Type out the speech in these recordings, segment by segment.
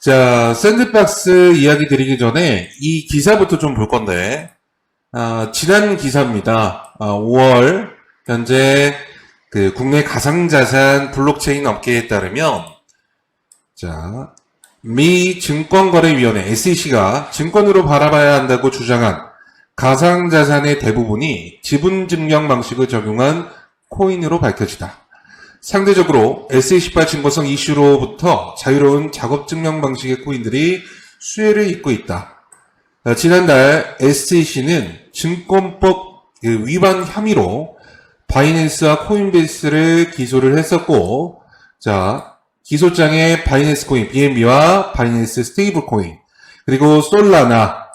자, 샌드박스 이야기 드리기 전에 이 기사부터 좀 볼 건데, 아, 지난 기사입니다. 아, 5월, 현재 그 국내 가상자산 블록체인 업계에 따르면, 자, 미 증권거래위원회 SEC가 증권으로 바라봐야 한다고 주장한 가상자산의 대부분이 지분 증명 방식을 적용한 코인으로 밝혀지다. 상대적으로 SEC발 증거성 이슈로부터 자유로운 작업 증명 방식의 코인들이 수혜를 잇고 있다. 아, 지난달 SEC는 증권법 그 위반 혐의로 바이낸스와 코인베이스를 기소를 했었고, 자, 기소장에 바이낸스 코인, BNB와 바이낸스 스테이블 코인, 그리고 솔라나,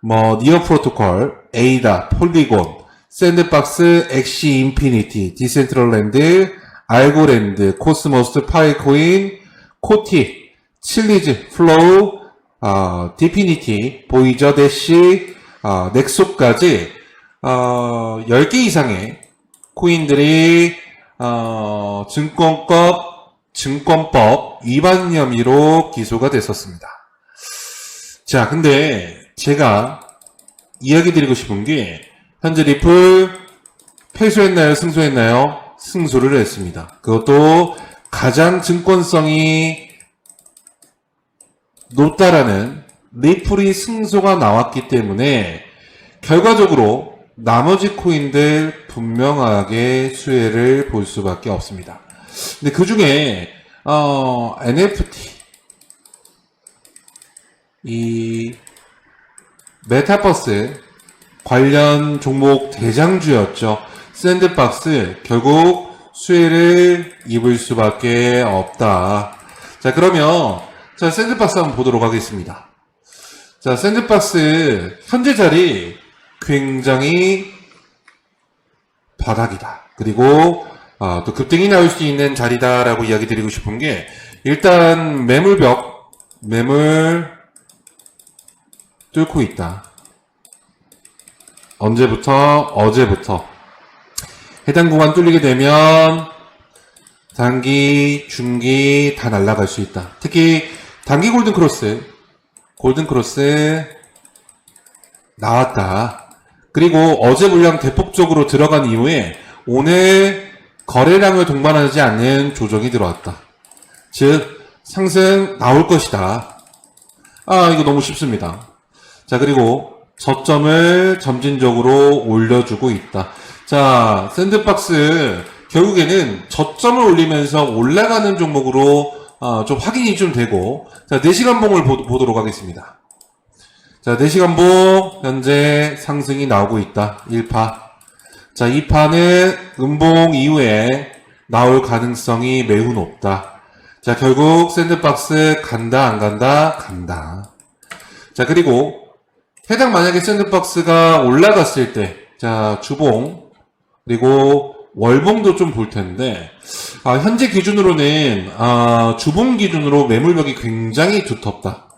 뭐, 니어 프로토콜, 에이다, 폴리곤, 샌드박스, 엑시 인피니티, 디센트럴랜드, 알고랜드, 코스모스, 파이코인, 코티, 칠리즈, 플로우, 어, 디피니티, 보이저, 대시, 어, 넥소까지 어, 10개 이상의 코인들이 어, 증권법 증권법 위반 혐의로 기소가 됐었습니다. 자, 근데 제가 이야기 드리고 싶은 게 현재 리플 패소했나요? 승소했나요? 승소를 했습니다. 그것도 가장 증권성이 높다라는 리플이 승소가 나왔기 때문에 결과적으로 나머지 코인들 분명하게 수혜를 볼 수밖에 없습니다. 근데 그 중에 어, NFT 이 메타버스 관련 종목 대장주였죠. 샌드박스 결국 수혜를 입을 수밖에 없다. 자 그러면 자 샌드박스 한번 보도록 하겠습니다. 자 샌드박스 현재 자리 굉장히 바닥이다. 그리고 아, 또 급등이 나올 수 있는 자리다라고 이야기 드리고 싶은 게 일단 매물벽 매물 뚫고 있다. 언제부터? 어제부터. 해당 구간 뚫리게 되면 단기, 중기 다 날아갈 수 있다. 특히 단기 골든 크로스, 골든 크로스 나왔다. 그리고 어제 물량 대폭적으로 들어간 이후에 오늘 거래량을 동반하지 않는 조정이 들어왔다. 즉 상승 나올 것이다. 아 이거 너무 쉽습니다. 자 그리고 저점을 점진적으로 올려주고 있다. 자 샌드박스 결국에는 저점을 올리면서 올라가는 종목으로 아, 좀 확인이 좀 되고 자 4시간 봉을 보, 보도록 하겠습니다. 자 4시간 봉 현재 상승이 나오고 있다. 1파 자 2파는 음봉 이후에 나올 가능성이 매우 높다. 자 결국 샌드박스 간다 안 간다 간다. 자 그리고 해당 만약에 샌드박스가 올라갔을 때, 자, 주봉, 그리고 월봉도 좀 볼 텐데, 아, 현재 기준으로는, 아, 주봉 기준으로 매물벽이 굉장히 두텁다.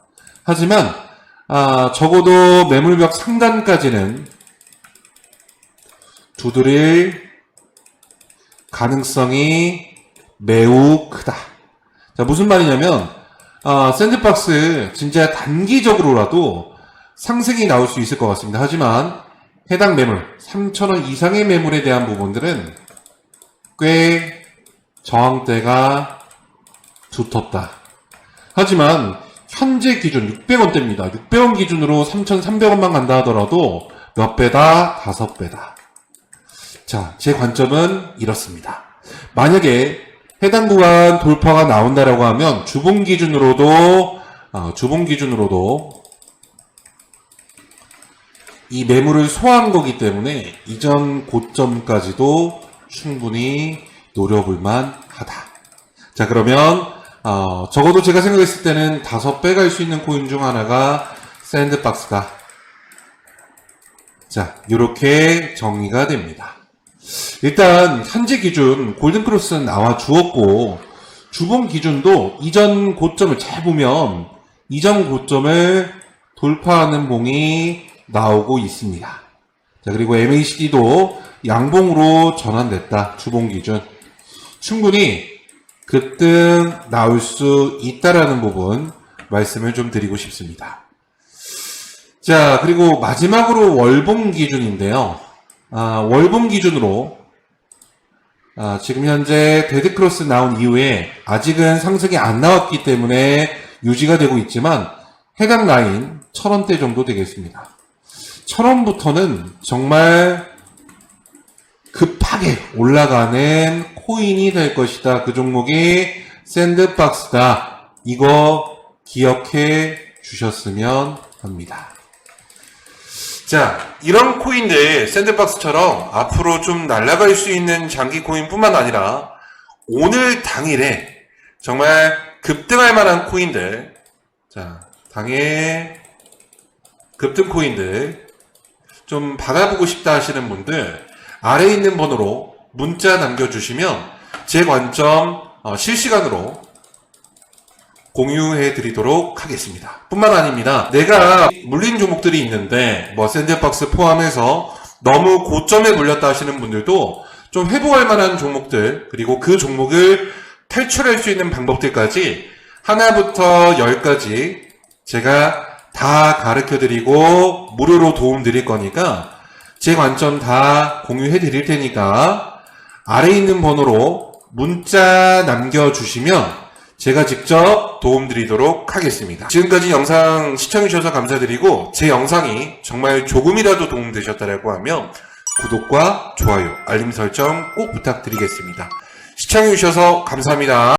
하지만, 아, 적어도 매물벽 상단까지는 두드릴 가능성이 매우 크다. 자, 무슨 말이냐면, 아, 샌드박스 진짜 단기적으로라도 상승이 나올 수 있을 것 같습니다. 하지만 해당 매물, 3,000원 이상의 매물에 대한 부분들은 꽤 저항대가 두텁다. 하지만 현재 기준 600원대입니다. 600원 기준으로 3,300원만 간다 하더라도 몇 배다? 다섯 배다. 자, 제 관점은 이렇습니다. 만약에 해당 구간 돌파가 나온다라고 하면 주봉 기준으로도 어, 주봉 기준으로도 이 매물을 소화한 거기 때문에 이전 고점까지도 충분히 노려볼 만하다. 자 그러면 어, 적어도 제가 생각했을 때는 다섯 배 갈 수 있는 코인 중 하나가 샌드박스다. 자, 이렇게 정리가 됩니다. 일단 현재 기준 골든크로스는 나와 주었고 주봉 기준도 이전 고점을 잘 보면 이전 고점을 돌파하는 봉이 나오고 있습니다. 자, 그리고 MACD도 양봉으로 전환됐다. 주봉 기준. 충분히 급등 나올 수 있다라는 부분 말씀을 좀 드리고 싶습니다. 자, 그리고 마지막으로 월봉 기준인데요. 아, 월봉 기준으로 아, 지금 현재 데드크로스 나온 이후에 아직은 상승이 안 나왔기 때문에 유지가 되고 있지만 해당 라인 1000원대 정도 되겠습니다. 1000원부터는 정말 급하게 올라가는 코인이 될 것이다. 그 종목이 샌드박스다. 이거 기억해 주셨으면 합니다. 자, 이런 코인들, 샌드박스처럼 앞으로 좀 날아갈 수 있는 장기 코인뿐만 아니라 오늘 당일에 정말 급등할 만한 코인들, 자, 당일 급등 코인들 좀 받아보고 싶다 하시는 분들 아래에 있는 번호로 문자 남겨주시면 제 관점 어, 실시간으로 공유해 드리도록 하겠습니다. 뿐만 아닙니다. 내가 물린 종목들이 있는데 뭐 샌드박스 포함해서 너무 고점에 물렸다 하시는 분들도 좀 회복할 만한 종목들 그리고 그 종목을 탈출할 수 있는 방법들까지 하나부터 열까지 제가 다 가르쳐 드리고 무료로 도움 드릴 거니까 제 관점 다 공유해 드릴 테니까 아래 있는 번호로 문자 남겨주시면 제가 직접 도움 드리도록 하겠습니다. 지금까지 영상 시청해주셔서 감사드리고 제 영상이 정말 조금이라도 도움 되셨다고 하면 구독과 좋아요, 알림 설정 꼭 부탁드리겠습니다. 시청해주셔서 감사합니다.